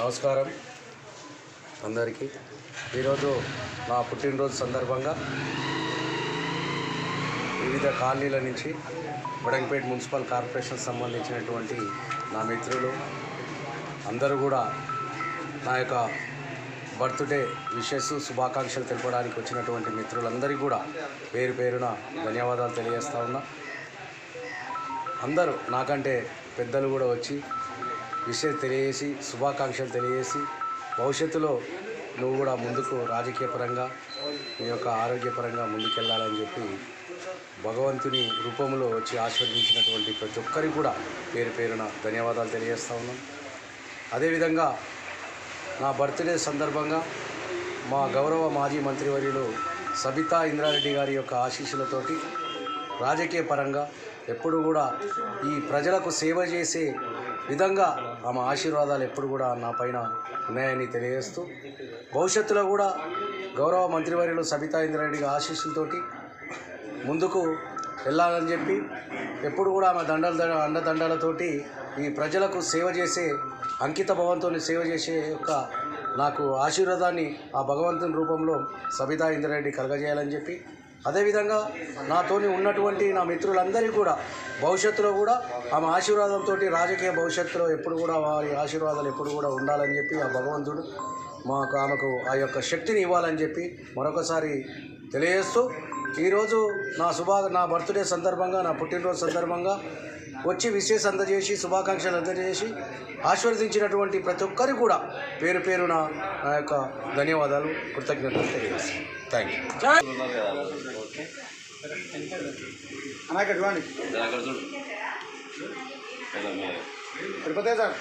నమస్కారం. అందరికీ. ఈరోజు నా పుట్టినరోజు సందర్భంగా వివిధ కాలనీల నుంచి వడంగపేట మున్సిపల్ కార్పొరేషన్ సంబంధించినటువంటి నా మిత్రులు అందరూ కూడా నా యొక్క బర్త్డే విషెస్ శుభాకాంక్షలు తెలపడానికి వచ్చినటువంటి మిత్రులందరికీ కూడా పేరు పేరున ధన్యవాదాలు తెలియజేస్తా ఉన్నా. అందరూ నాకంటే పెద్దలు కూడా వచ్చి విషయం తెలియజేసి శుభాకాంక్షలు తెలియజేసి భవిష్యత్తులో నువ్వు కూడా ముందుకు రాజకీయపరంగా నీ యొక్క ఆరోగ్యపరంగా ముందుకెళ్ళాలని చెప్పి భగవంతుని రూపంలో వచ్చి ఆశీర్వదించినటువంటి ప్రతి ఒక్కరికి కూడా పేరు పేరున ధన్యవాదాలు తెలియజేస్తా ఉన్నాం. అదేవిధంగా నా బర్త్డే సందర్భంగా మా గౌరవ మాజీ మంత్రివర్యులు సబితా ఇంద్రారెడ్డి గారి యొక్క ఆశీస్సులతోటి రాజకీయ పరంగా ఎప్పుడు కూడా ఈ ప్రజలకు సేవ చేసే విధంగా ఆమె ఆశీర్వాదాలు ఎప్పుడు కూడా నా పైన ఉన్నాయని తెలియజేస్తూ భవిష్యత్తులో కూడా గౌరవ మంత్రివర్యులు సబితా ఇంద్రారెడ్డి గారి ఆశీస్సులతోటి ముందుకు వెళ్ళాలని చెప్పి ఎప్పుడు కూడా ఆమె దండల అండదండలతోటి ఈ ప్రజలకు సేవ చేసే అంకిత భవంతో సేవ చేసే యొక్క నాకు ఆశీర్వాదాన్ని ఆ భగవంతుని రూపంలో సబితా ఇంద్రారెడ్డి కలగజేయాలని చెప్పి అదేవిధంగా నాతోని ఉన్నటువంటి నా మిత్రులందరికీ కూడా భవిష్యత్తులో కూడా ఆమె ఆశీర్వాదంతో రాజకీయ భవిష్యత్తులో ఎప్పుడు కూడా వారి ఆశీర్వాదాలు ఎప్పుడు కూడా ఉండాలని చెప్పి ఆ భగవంతుడు మాకు ఆమెకు ఆ యొక్క శక్తిని ఇవ్వాలని చెప్పి మరొకసారి తెలియజేస్తూ ఈరోజు నా శుభా నా బర్త్డే సందర్భంగా నా పుట్టినరోజు సందర్భంగా వచ్చి విశేష అందజేసి శుభాకాంక్షలు అందజేసి ఆశీర్వదించినటువంటి ప్రతి ఒక్కరికి కూడా పేరు పేరున నా యొక్క ధన్యవాదాలు కృతజ్ఞతలు తెలియజేస్తాను. Thank you Tirupati sir.